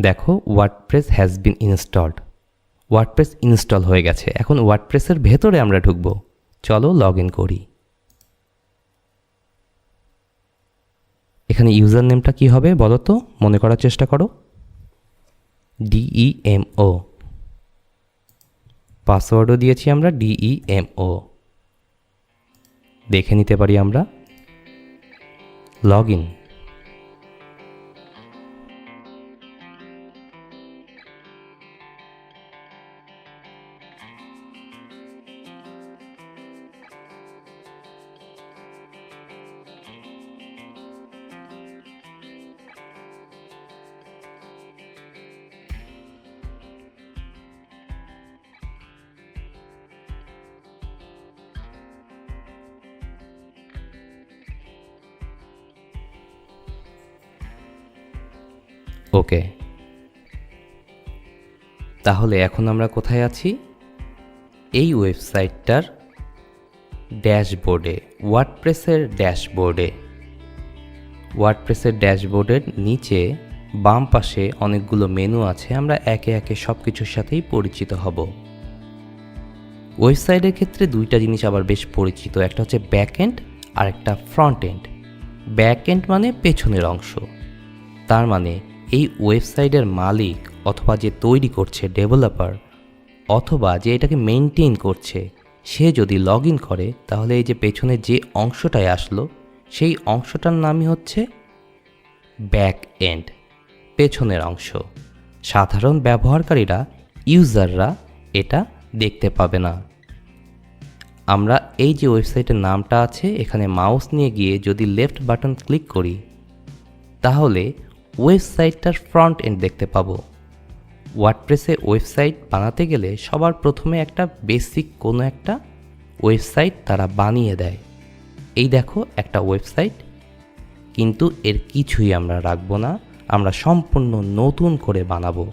দেখো WordPress has been installed WordPress install হয়ে গেছে। এখন ওয়ার্ডপ্রেসের ভেতরে আমরা ঢুকব। চলো লগ ইন করি। এখানে ইউজার নেমটা কী হবে বলো তো? মনে করার চেষ্টা করো। ডিইএমও পাসওয়ার্ডও দিয়েছি আমরা ডিইএমও দেখে নিতে পারি আমরা। Log in okay. তাহলে এখন আমরা কোথায় আছি? এই ওয়েবসাইটটার ড্যাশবোর্ডে, ওয়ার্ডপ্রেসের ড্যাশবোর্ডে। ওয়ার্ডপ্রেসের ড্যাশবোর্ডের নিচে বাম পাশে অনেকগুলো মেনু আছে, আমরা একে একে সব কিছুর সাথেই পরিচিত হব। ওয়েবসাইটের ক্ষেত্রে দুইটা জিনিস আবার বেশ পরিচিত, একটা হচ্ছে ব্যাক এন্ড আর একটা ফ্রন্ট এন্ড। ব্যাক এন্ড মানে পেছনের অংশ। তার মানে এই ওয়েবসাইটের মালিক অথবা যে তৈরি করছে ডেভেলপার অথবা যে এটাকে মেনটেন করছে, সে যদি লগ ইন করে, তাহলে এই যে পেছনে যে অংশটায় আসলো, সেই অংশটার নামই হচ্ছে ব্যাক এন্ড, পেছনের অংশ। সাধারণ ব্যবহারকারীরা, ইউজাররা এটা দেখতে পাবে না। আমরা এই যে ওয়েবসাইটের নামটা আছে, এখানে মাউস নিয়ে গিয়ে যদি লেফট বাটন ক্লিক করি, তাহলে ওয়েবসাইটটার ফ্রন্ট এন্ড দেখতে পাবো। ওয়ার্ডপ্রেসে ওয়েবসাইট বানাতে গেলে সবার প্রথমে একটা বেসিক কোনো একটা ওয়েবসাইট তারা বানিয়ে দেয়। এই দেখো একটা ওয়েবসাইট। কিন্তু এর কিছুই আমরা রাখব না, আমরা সম্পূর্ণ নতুন করে বানাবো।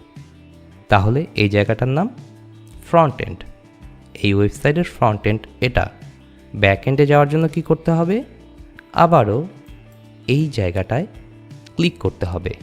তাহলে এই জায়গাটার নাম ফ্রন্ট এন্ড এই ওয়েবসাইটের ফ্রন্ট এন্ড এটা। ব্যাক এন্ডে যাওয়ার জন্য কি করতে হবে? আবারও এই জায়গাটায় ক্লিক করতে হবে।